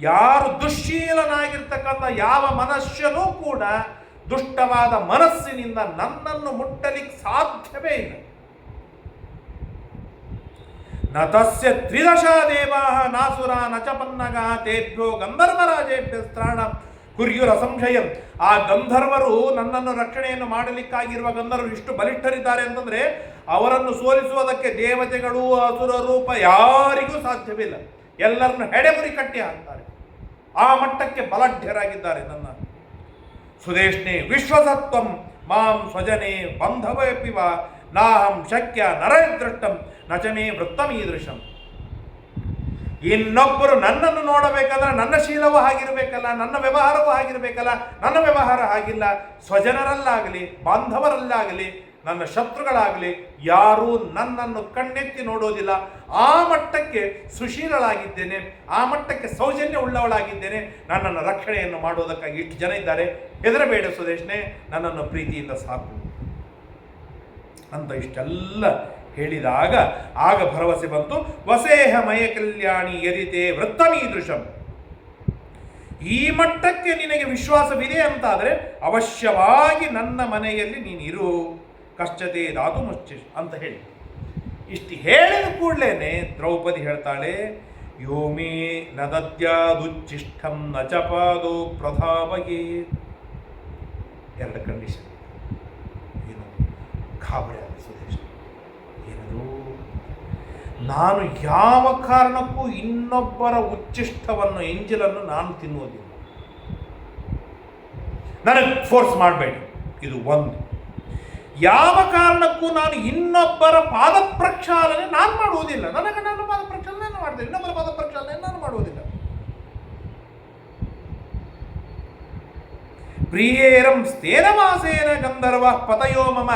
ಯಾರು ದುಶ್ಶೀಲನಾಗಿರ್ತಕ್ಕಂಥ ಯಾವ ಮನುಷ್ಯನೂ ಕೂಡ ದುಷ್ಟವಾದ ಮನಸ್ಸಿನಿಂದ ನನ್ನನ್ನು ಮುಟ್ಟಲಿಕ್ಕೆ ಸಾಧ್ಯವೇ ಇಲ್ಲ. ನ ತಸ್ಯ ತ್ರಿದಶ ದೇವಾ ನಾಸುರ ನ ಚ ಪನ್ನಗ ತೇಭ್ಯೋ ಗಂಧರ್ವರಾಜೇಭ್ಯ ಸ್ತ್ರಾಣ ಕುರ್ಯುರ ಸಂಶಯಂ ಆ ಗಂಧರ್ವರು ನನ್ನನ್ನು ರಕ್ಷಣೆಯನ್ನು ಮಾಡಲಿಕ್ಕಾಗಿರುವ ಗಂಧರ್ವರು ಇಷ್ಟು ಬಲಿಷ್ಠರಿದ್ದಾರೆ ಅಂತಂದ್ರೆ ಅವರನ್ನು ಸೋಲಿಸುವುದಕ್ಕೆ ದೇವತೆಗಳು ಅಸುರ ರೂಪ ಯಾರಿಗೂ ಸಾಧ್ಯವಿಲ್ಲ. ಎಲ್ಲರನ್ನು ಹೆಡೆಮುರಿ ಕಟ್ಟಿ ಹಾಕ್ತಾರೆ. ಆ ಮಟ್ಟಕ್ಕೆ ಬಲಾಢ್ಯರಾಗಿದ್ದಾರೆ ನನ್ನ. ಸುದೇಶ್ನೆ, ವಿಶ್ವಸತ್ವಂ ಮಾಂ ಸ್ವಜನೆ ಬಂಧವಪಿವ ನಾಹಂ ಶಕ್ಯ ನರದೃಷ್ಟಂ ನಚಮೇ ವೃತ್ತಮೀದೃಶಂ. ಇನ್ನೊಬ್ಬರು ನನ್ನನ್ನು ನೋಡಬೇಕಾದ್ರೆ ನನ್ನ ಶೀಲವೂ ಆಗಿರಬೇಕಲ್ಲ ನನ್ನ ವ್ಯವಹಾರವೂ ಹಾಗಿರಬೇಕಲ್ಲ, ನನ್ನ ವ್ಯವಹಾರ ಆಗಿಲ್ಲ ಸ್ವಜನರಲ್ಲಾಗಲಿ, ಬಾಂಧವರಲ್ಲಾಗಲಿ, ನನ್ನ ಶತ್ರುಗಳಾಗಲಿ, ಯಾರೂ ನನ್ನನ್ನು ಕಣ್ಣೆತ್ತಿ ನೋಡೋದಿಲ್ಲ. ಆ ಮಟ್ಟಕ್ಕೆ ಸುಶೀಲಳಾಗಿದ್ದೇನೆ, ಆ ಮಟ್ಟಕ್ಕೆ ಸೌಜನ್ಯ ಉಳ್ಳವಳಾಗಿದ್ದೇನೆ ನನ್ನನ್ನು ರಕ್ಷಣೆಯನ್ನು ಮಾಡುವುದಕ್ಕಾಗಿ ಇಷ್ಟು ಜನ ಇದ್ದಾರೆ. ಹೆದರಬೇಡ ಸುದೇಶ್ನೆ ನನ್ನನ್ನು ಪ್ರೀತಿಯಿಂದ ಸಾಕು ಅಂತ ಇಷ್ಟೆಲ್ಲ ಹೇಳಿದಾಗ ಆಗ ಭರವಸೆ ಬಂತು. ವಸೇಹ ಮಯ ಕಲ್ಯಾಣಿ ಯದಿತೆ ವೃತ್ತಮೀದೃಶಂ. ಈ ಮಟ್ಟಕ್ಕೆ ನಿನಗೆ ವಿಶ್ವಾಸವಿದೆ ಅಂತಾದರೆ ಅವಶ್ಯವಾಗಿ ನನ್ನ ಮನೆಯಲ್ಲಿ ನೀನಿರು. ಕಷ್ಟತೆ ಧಾತು ಮುಚ್ಚಿ ಅಂತ ಹೇಳಿ. ಇಷ್ಟು ಹೇಳಿದ ಕೂಡಲೇ ದ್ರೌಪದಿ ಹೇಳ್ತಾಳೆ ಯೋಮಿ ನದದ್ಯಾದುಚ್ಚಿಷ್ಟಂ ನ ಚಪಾದು ಪ್ರಧಾವಯೇ. ಎರಡು ಕಂಡೀಷನ್ ಏನು? ಗಾಬರಿ ನಾನು ಯಾವ ಕಾರಣಕ್ಕೂ ಇನ್ನೊಬ್ಬರ ಉಚ್ಚಿಷ್ಟವನ್ನು ಎಂಜಲನ್ನು ನಾನು ತಿನ್ನುವುದಿಲ್ಲ. ನನಗೆ ಫೋರ್ಸ್ ಮಾಡಬೇಡಿ. ಇದು ಒಂದು. ಯಾವ ಕಾರಣಕ್ಕೂ ನಾನು ಇನ್ನೊಬ್ಬರ ಪಾದ ಪ್ರಕ್ಷಾಲನೆ ನಾನು ಮಾಡುವುದಿಲ್ಲ. ನನಗೆ ನನ್ನ ಪಾದ ಪ್ರಕ್ಷಾಲನೆ ಮಾಡಿದೆ ಇನ್ನೊಬ್ಬರ ಪಾದ ಪ್ರಕ್ಷಾಲನೆ ನಾನು ಮಾಡುವುದಿಲ್ಲ. ಪ್ರಿಯೇರಂ ಸ್ಥೇನವಾಸೇನ ಗಂಧರ್ವ ಪತಯೋ ಮಮ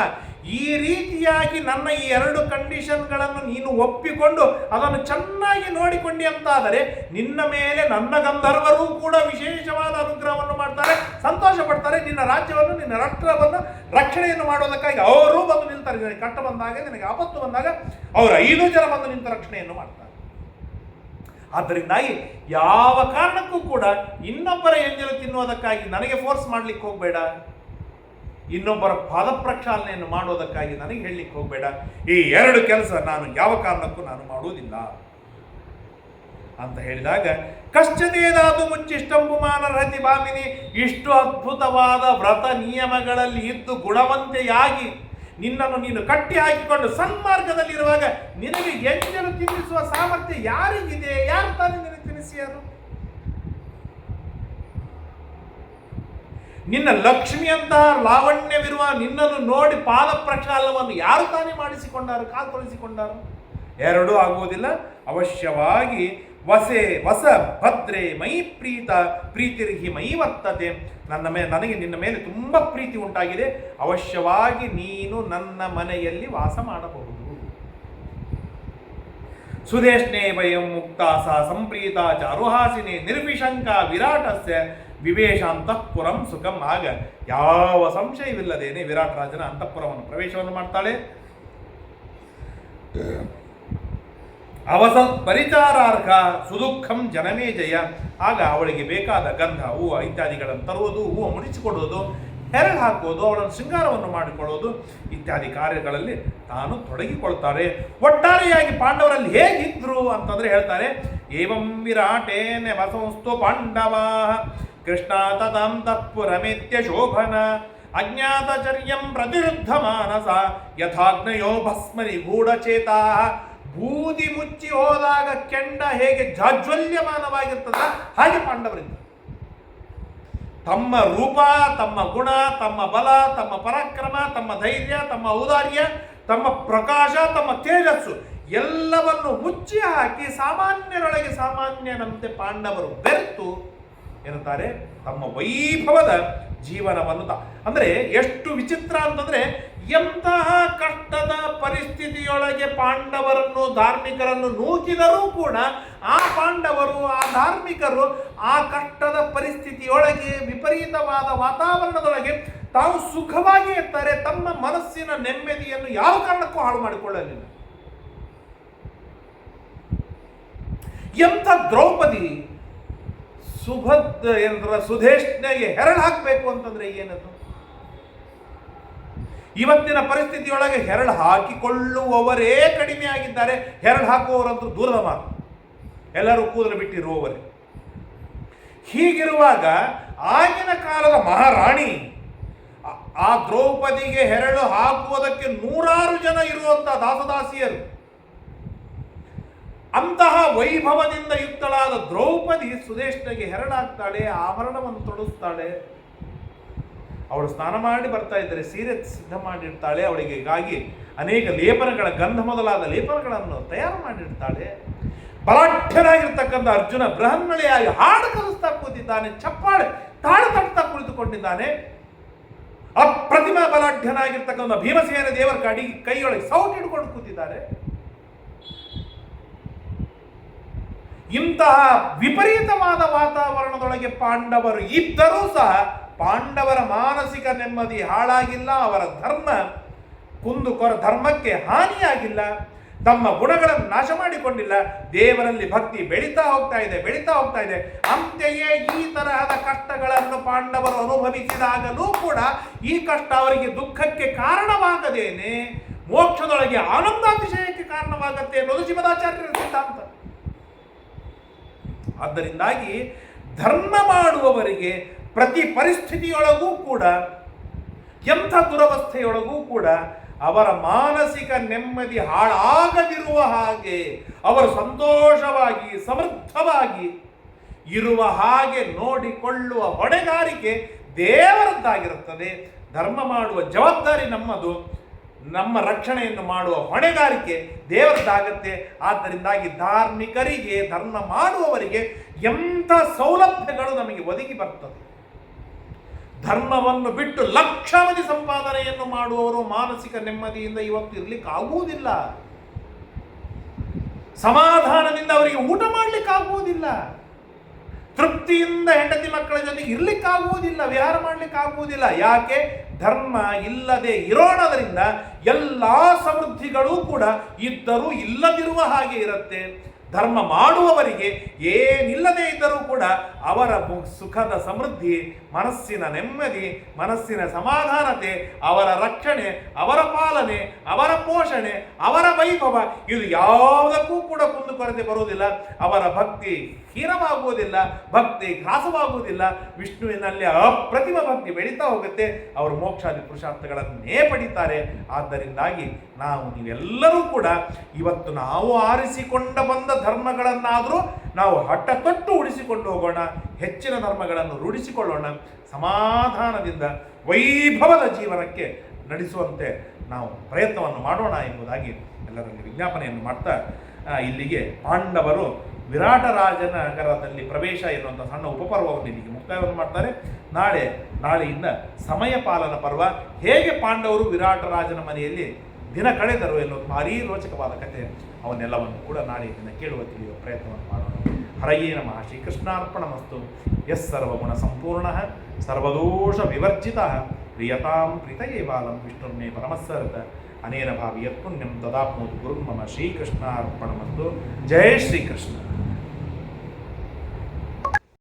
ಈ ರೀತಿಯಾಗಿ ನನ್ನ ಈ ಎರಡು ಕಂಡೀಷನ್ಗಳನ್ನು ನೀನು ಒಪ್ಪಿಕೊಂಡು ಅದನ್ನು ಚೆನ್ನಾಗಿ ನೋಡಿಕೊಂಡಿ ಅಂತಾದರೆ ನಿನ್ನ ಮೇಲೆ ನನ್ನ ಗಂಧರ್ವರು ಕೂಡ ವಿಶೇಷವಾದ ಅನುಗ್ರಹವನ್ನು ಮಾಡ್ತಾರೆ ಸಂತೋಷ ಪಡ್ತಾರೆ ನಿನ್ನ ರಾಜ್ಯವನ್ನು, ನಿನ್ನ ರಾಷ್ಟ್ರವನ್ನು ರಕ್ಷಣೆಯನ್ನು ಮಾಡೋದಕ್ಕಾಗಿ ಅವರು ಬಂದು ನಿಲ್ತಾರೆ. ನಿನಗೆ ಕಟ್ಟ ಬಂದಾಗ, ನಿನಗೆ ಆಪತ್ತು ಬಂದಾಗ ಅವರು ಐದು ಜನ ಬಂದು ನಿಂತ ರಕ್ಷಣೆಯನ್ನು ಮಾಡ್ತಾರೆ. ಆದ್ದರಿಂದಾಗಿ ಯಾವ ಕಾರಣಕ್ಕೂ ಕೂಡ ಇನ್ನೊಬ್ಬರ ಎಂಜಲು ತಿನ್ನುವುದಕ್ಕಾಗಿ ನನಗೆ ಫೋರ್ಸ್ ಮಾಡ್ಲಿಕ್ಕೆ ಹೋಗಬೇಡ. ಇನ್ನೊಬ್ಬರ ಪಾದ ಪ್ರಕ್ಷಾಲನೆಯನ್ನು ಮಾಡೋದಕ್ಕಾಗಿ ನನಗೆ ಹೇಳಲಿಕ್ಕೆ ಹೋಗಬೇಡ. ಈ ಎರಡು ಕೆಲಸ ನಾನು ಯಾವ ಕಾರಣಕ್ಕೂ ನಾನು ಮಾಡುವುದಿಲ್ಲ. ಅಂತ ಹೇಳಿದಾಗ ಕಷ್ಟದೇದಾದು ಮುಚ್ಚಿಷ್ಟಂಬುಮಾನರಹತಿ ಬಾಮಿನಿ, ಇಷ್ಟು ಅದ್ಭುತವಾದ ವ್ರತ ನಿಯಮಗಳಲ್ಲಿ ಇದ್ದು ಗುಣವಂತೆಯಾಗಿ ನಿನ್ನನ್ನು ನೀನು ಕಟ್ಟಿ ಹಾಕಿಕೊಂಡು ಸನ್ಮಾರ್ಗದಲ್ಲಿರುವಾಗ ನಿನಗೆ ಎಂಜಲು ತಿನ್ನಿಸುವ ಸಾಮರ್ಥ್ಯ ಯಾರಿಗಿದೆ? ಯಾರು ತಾನೇ ನಿನಗೆ ತಿನ್ನಿಸಿಯಾರು ನಿನ್ನ ಲಕ್ಷ್ಮಿಯಂತಹ ಲಾವಣ್ಯವಿರುವ ನಿನ್ನನ್ನು ನೋಡಿ ಪಾದ ಪ್ರಕ್ಷಾಲನವನ್ನು ಯಾರು ತಾನೇ ಮಾಡಿಸಿಕೊಂಡಾರು, ಕಾಲ್ಕೊಳಿಸಿಕೊಂಡಾರು? ಎರಡೂ ಆಗುವುದಿಲ್ಲ. ಅವಶ್ಯವಾಗಿ ವಸೆ, ವಸ ಭದ್ರೆ ಮೈ ಪ್ರೀತ, ಪ್ರೀತಿರ್ಹಿ ಮೈ ವರ್ತತೆ. ನನ್ನ ಮೇಲೆ ನನಗೆ ನಿನ್ನ ಮೇಲೆ ತುಂಬ ಪ್ರೀತಿ ಉಂಟಾಗಿದೆ. ಅವಶ್ಯವಾಗಿ ನೀನು ನನ್ನ ಮನೆಯಲ್ಲಿ ವಾಸ ಮಾಡಬಹುದು. ಸುದೇಶ್ನೇ ವಯಂ ಮುಕ್ತಾಸ ಸಂಪ್ರೀತ ಚಾರುಹಾಸಿನಿ ನಿರ್ವಿಶಂಕ ವಿರಾಟಸ್ಯ. ವಿವೇಶ ಅಂತಃಪುರಂ ಸುಖಂ ಆಗ ಯಾವ ಸಂಶಯವಿಲ್ಲದೇನೆ ವಿರಾಟ್ ರಾಜನ ಅಂತಃಪುರವನ್ನು ಪ್ರವೇಶವನ್ನು ಮಾಡ್ತಾಳೆ. ಅವಸ ಪರಿಚಾರಾರ್ಹ ಸುದುಃಖಂ ಜನಮೇ ಜಯ. ಆಗ ಅವಳಿಗೆ ಬೇಕಾದ ಗಂಧ, ಹೂವು ಇತ್ಯಾದಿಗಳನ್ನು ತರುವುದು, ಹೂವು ಮುಡಿಸಿಕೊಡುವುದು, ಹೆರಳು ಹಾಕುವುದು, ಅವಳನ್ನು ಶೃಂಗಾರವನ್ನು ಮಾಡಿಕೊಳ್ಳುವುದು ಇತ್ಯಾದಿ ಕಾರ್ಯಗಳಲ್ಲಿ ತಾನು ತೊಡಗಿಕೊಳ್ತಾರೆ ಒಟ್ಟಾರೆಯಾಗಿ ಪಾಂಡವರಲ್ಲಿ ಹೇಗಿದ್ರು ಅಂತಂದ್ರೆ ಹೇಳ್ತಾರೆ, ಏವಂ ವಿರಾಟೇನೆ ವಸಂಸ್ತು ಪಾಂಡವ ಕೃಷ್ಣ ತತ್ಪುರಮಿತ್ಯ ಶೋಭನ, ಅಜ್ಞಾತಚರ್ಯಂ ಪ್ರತಿರುದ್ಧ ಮಾನಸ ಯಥಾಗ್ನಯೋ ಭಸ್ಮನಿ ಗೂಢಚೇತಾ, ಬೂದಿ ಮುಚ್ಚಿ ಹೋದಾಗ ಕೆಂಡ ಹೇಗೆ ಜಾಜ್ವಲ್ಯಮಾನವಾಗಿರ್ತದ, ಹಾಗೆ ಪಾಂಡವರಿಂದ. ತಮ್ಮ ರೂಪ, ತಮ್ಮ ಗುಣ, ತಮ್ಮ ಬಲ, ತಮ್ಮ ಪರಾಕ್ರಮ, ತಮ್ಮ ಧೈರ್ಯ, ತಮ್ಮ ಔದಾರ್ಯ, ತಮ್ಮ ಪ್ರಕಾಶ, ತಮ್ಮ ತೇಜಸ್ಸು ಎಲ್ಲವನ್ನು ಮುಚ್ಚಿ ಹಾಕಿ ಸಾಮಾನ್ಯರೊಳಗೆ ಸಾಮಾನ್ಯನಂತೆ ಪಾಂಡವರು ಬೆರೆತು ಎನ್ನುತ್ತಾರೆ ತಮ್ಮ ವೈಭವದ ಜೀವನವನ್ನು ಅಂದರೆ ಎಷ್ಟು ವಿಚಿತ್ರ ಅಂತಂದ್ರೆ ಎಂತಹ ಕಷ್ಟದ ಪರಿಸ್ಥಿತಿಯೊಳಗೆ ಪಾಂಡವರನ್ನು, ಧಾರ್ಮಿಕರನ್ನು ನೂಕಿದರೂ ಕೂಡ ಆ ಪಾಂಡವರು, ಆ ಧಾರ್ಮಿಕರು ಆ ಕಷ್ಟದ ಪರಿಸ್ಥಿತಿಯೊಳಗೆ ವಿಪರೀತವಾದ ವಾತಾವರಣದೊಳಗೆ ತಾವು ಸುಖವಾಗಿ ಇರ್ತಾರೆ, ತಮ್ಮ ಮನಸ್ಸಿನ ನೆಮ್ಮದಿಯನ್ನು ಯಾವ ಕಾರಣಕ್ಕೂ ಹಾಳು ಮಾಡಿಕೊಳ್ಳಲಿಲ್ಲ. ಎಂಥ ದ್ರೌಪದಿ ಸುಭದ್ ಏನಂದ್ರ ಸುಧೇಷ್ಣೆಗೆ ಹೆರಳು ಹಾಕಬೇಕು ಅಂತಂದ್ರೆ ಏನದು? ಇವತ್ತಿನ ಪರಿಸ್ಥಿತಿಯೊಳಗೆ ಹೆರಳು ಹಾಕಿಕೊಳ್ಳುವವರೇ ಕಡಿಮೆ ಆಗಿದ್ದಾರೆ. ಹೆರಳು ಹಾಕುವವರಂತೂ ದೂರದ ಮಾತು. ಎಲ್ಲರೂ ಕೂದಲು ಬಿಟ್ಟಿರುವವರೇ ಹೀಗಿರುವಾಗ ಆಗಿನ ಕಾಲದ ಮಹಾರಾಣಿ ಆ ದ್ರೌಪದಿಗೆ ಹೆರಳು ಹಾಕುವುದಕ್ಕೆ ನೂರಾರು ಜನ ಇರುವಂಥ ದಾಸದಾಸಿಯರು. ಅಂತಹ ವೈಭವದಿಂದ ಯುಕ್ತಳಾದ ದ್ರೌಪದಿ ಸುದೇಶ್ನಿಗೆ ಹೆರಳಾಗ್ತಾಳೆ, ಆಭರಣವನ್ನು ತೊಡಸ್ತಾಳೆ. ಅವಳು ಸ್ನಾನ ಮಾಡಿ ಬರ್ತಾ ಇದ್ದರೆ ಸೀರೆ ಸಿದ್ಧ ಮಾಡಿರ್ತಾಳೆ. ಅವಳಿಗೆ ಗಾಗಿ ಅನೇಕ ಲೇಪನಗಳ ಗಂಧ ಮೊದಲಾದ ಲೇಪನಗಳನ್ನು ತಯಾರು ಮಾಡಿರ್ತಾಳೆ. ಬಲಾಢ್ಯನಾಗಿರ್ತಕ್ಕಂಥ ಅರ್ಜುನ ಬೃಹನ್ನಳೆಯಾಗಿ ಹಾಡು ಕಲಿಸ್ತಾ ಕೂತಿದ್ದಾನೆ, ಚಪ್ಪಾಳೆ ತಾಳು ತಟ್ತಾ ಕುಳಿತುಕೊಂಡಿದ್ದಾನೆ. ಅಪ್ರತಿಮ ಬಲಾಢ್ಯನಾಗಿರ್ತಕ್ಕಂಥ ಭೀಮಸೇನ ದೇವರ ಕಡಿ ಕೈಯೊಳಗೆ ಸೌಟ್ ಹಿಡ್ಕೊಂಡು ಕೂತಿದ್ದಾರೆ. ಇಂತಹ ವಿಪರೀತವಾದ ವಾತಾವರಣದೊಳಗೆ ಪಾಂಡವರು ಇದ್ದರೂ ಸಹ ಪಾಂಡವರ ಮಾನಸಿಕ ನೆಮ್ಮದಿ ಹಾಳಾಗಿಲ್ಲ, ಅವರ ಧರ್ಮ ಕುಂದು ಕೊರ ಧರ್ಮಕ್ಕೆ ಹಾನಿಯಾಗಿಲ್ಲ, ತಮ್ಮ ಗುಣಗಳನ್ನು ನಾಶ ಮಾಡಿಕೊಂಡಿಲ್ಲ, ದೇವರಲ್ಲಿ ಭಕ್ತಿ ಬೆಳೀತಾ ಹೋಗ್ತಾ ಇದೆ, ಬೆಳೀತಾ ಹೋಗ್ತಾ ಇದೆ. ಅಂತೆಯೇ ಈ ತರಹದ ಕಷ್ಟಗಳನ್ನು ಪಾಂಡವರು ಅನುಭವಿಸಿದಾಗಲೂ ಕೂಡ ಈ ಕಷ್ಟ ಅವರಿಗೆ ದುಃಖಕ್ಕೆ ಕಾರಣವಾಗದೇನೆ, ಮೋಕ್ಷದೊಳಗೆ ಆನಂದಾತಿಶಯಕ್ಕೆ ಕಾರಣವಾಗತ್ತೆ ಅನ್ನೋದು ಶಿವದಾಚಾರ್ಯರ ಸಿದ್ಧಾಂತ. ಆದ್ದರಿಂದಾಗಿ ಧರ್ಮ ಮಾಡುವವರಿಗೆ ಪ್ರತಿ ಪರಿಸ್ಥಿತಿಯೊಳಗೂ ಕೂಡ, ಎಂಥ ದುರವಸ್ಥೆಯೊಳಗೂ ಕೂಡ ಅವರ ಮಾನಸಿಕ ನೆಮ್ಮದಿ ಹಾಳಾಗದಿರುವ ಹಾಗೆ, ಅವರು ಸಂತೋಷವಾಗಿ, ಸಮೃದ್ಧವಾಗಿ ಇರುವ ಹಾಗೆ ನೋಡಿಕೊಳ್ಳುವ ಹೊಣೆಗಾರಿಕೆ ದೇವರದ್ದಾಗಿರುತ್ತದೆ. ಧರ್ಮ ಮಾಡುವ ಜವಾಬ್ದಾರಿ ನಮ್ಮದು. ನಮ್ಮ ರಕ್ಷಣೆಯನ್ನು ಮಾಡುವ ಹೊಣೆಗಾರಿಕೆ ದೇವರದ್ದಾಗತ್ತೆ ಆದ್ದರಿಂದಾಗಿ ಧಾರ್ಮಿಕರಿಗೆ, ಧರ್ಮ ಮಾಡುವವರಿಗೆ ಎಂಥ ಸೌಲಭ್ಯಗಳು ನಮಗೆ ಒದಗಿ ಬರ್ತದೆ. ಧರ್ಮವನ್ನು ಬಿಟ್ಟು ಲಕ್ಷಾವಧಿ ಸಂಪಾದನೆಯನ್ನು ಮಾಡುವವರು ಮಾನಸಿಕ ನೆಮ್ಮದಿಯಿಂದ ಇವತ್ತು ಇರಲಿಕ್ಕೆ ಆಗುವುದಿಲ್ಲ. ಸಮಾಧಾನದಿಂದ ಅವರಿಗೆ ಊಟ ಮಾಡಲಿಕ್ಕೆ ಆಗುವುದಿಲ್ಲ. ತೃಪ್ತಿಯಿಂದ ಹೆಂಡತಿ ಮಕ್ಕಳ ಜೊತೆಗೆ ಇರ್ಲಿಕ್ಕಾಗುವುದಿಲ್ಲ, ವಿಹಾರ ಮಾಡ್ಲಿಕ್ಕೆ ಆಗುವುದಿಲ್ಲ ಯಾಕೆ? ಧರ್ಮ ಇಲ್ಲದೆ ಇರೋಣದರಿಂದ ಎಲ್ಲ ಸಮೃದ್ಧಿಗಳೂ ಕೂಡ ಇದ್ದರೂ ಇಲ್ಲದಿರುವ ಹಾಗೆ ಇರುತ್ತೆ. ಧರ್ಮ ಮಾಡುವವರಿಗೆ ಏನಿಲ್ಲದೇ ಇದ್ದರೂ ಕೂಡ ಅವರ ಸುಖದ ಸಮೃದ್ಧಿ, ಮನಸ್ಸಿನ ನೆಮ್ಮದಿ, ಮನಸ್ಸಿನ ಸಮಾಧಾನತೆ, ಅವರ ರಕ್ಷಣೆ, ಅವರ ಪಾಲನೆ, ಅವರ ಪೋಷಣೆ, ಅವರ ವೈಭವ, ಇದು ಯಾವುದಕ್ಕೂ ಕೂಡ ಕುಂದುಕೊರತೆ ಬರುವುದಿಲ್ಲ. ಅವರ ಭಕ್ತಿ ಹೀನವಾಗುವುದಿಲ್ಲ, ಭಕ್ತಿ ಗ್ರಾಸವಾಗುವುದಿಲ್ಲ. ವಿಷ್ಣುವಿನಲ್ಲಿ ಅಪ್ರತಿಮ ಭಕ್ತಿ ಬೆಳೀತಾ ಹೋಗುತ್ತೆ. ಅವರು ಮೋಕ್ಷಾದಿ ಪುರುಷಾರ್ಥಗಳನ್ನೇ ಪಡೀತಾರೆ. ಆದ್ದರಿಂದಾಗಿ ನಾವು ನೀವೆಲ್ಲರೂ ಕೂಡ ಇವತ್ತು ನಾವು ಆರಿಸಿಕೊಂಡ ಬಂದ ಧರ್ಮಗಳನ್ನಾದರೂ ನಾವು ಹಠ ತೊಟ್ಟು ಉಳಿಸಿಕೊಂಡು ಹೋಗೋಣ, ಹೆಚ್ಚಿನ ಧರ್ಮಗಳನ್ನು ರೂಢಿಸಿಕೊಳ್ಳೋಣ, ಸಮಾಧಾನದಿಂದ ವೈಭವದ ಜೀವನಕ್ಕೆ ನಡೆಸುವಂತೆ ನಾವು ಪ್ರಯತ್ನವನ್ನು ಮಾಡೋಣ ಎಂಬುದಾಗಿ ಎಲ್ಲರಲ್ಲಿ ವಿಜ್ಞಾಪನೆಯನ್ನು ಮಾಡ್ತಾ ಇಲ್ಲಿಗೆ ಪಾಂಡವರು ವಿರಾಟ ರಾಜನ ನಗರದಲ್ಲಿ ಪ್ರವೇಶ ಎನ್ನುವಂಥ ಸಣ್ಣ ಉಪಪರ್ವವನ್ನು ಇಲ್ಲಿಗೆ ಮುಕ್ತಾಯವನ್ನು ಮಾಡ್ತಾರೆ. ನಾಳೆ, ನಾಳೆಯಿಂದ ಸಮಯ ಪಾಲನ ಪರ್ವ. ಹೇಗೆ ಪಾಂಡವರು ವಿರಾಟರಾಜನ ಮನೆಯಲ್ಲಿ ದಿನ ಕಳೆದರು ಎನ್ನುವ ಭಾರೀ ರೋಚಕವಾದ ಕಥೆ ಅವನ್ನೆಲ್ಲವನ್ನು ಕೂಡ ನಾಳೆ ದಿನ ಕೇಳುವ ತಿಳಿಯುವ ಪ್ರಯತ್ನವನ್ನು ಮಾಡೋಣ. ಹರಯೇ ನಮಃ. ಶ್ರೀಕೃಷ್ಣಾರ್ಪಣಮಸ್ತು ಯಸ್ ಸರ್ವಗುಣ ಸಂಪೂರ್ಣ, ಸರ್ವದೋಷ ವಿವರ್ಜಿತ. ಪ್ರಿಯತಾಂ ಪ್ರೀತಯೇ ಬಾಲಂ ವಿಷ್ಣುರ್ಮೇ ಪರಮಸ್ಸರತ. ಅನೇನ ಭಾವಿ ಯತ್ಪುಣ್ಯಂ ದದಾಪ್ನೋದು ಶ್ರೀಕೃಷ್ಣಾರ್ಪಣ ಶ್ರೀಕೃಷ್ಣಾರ್ಪಣಮಸ್ತು ಜಯ ಶ್ರೀಕೃಷ್ಣ.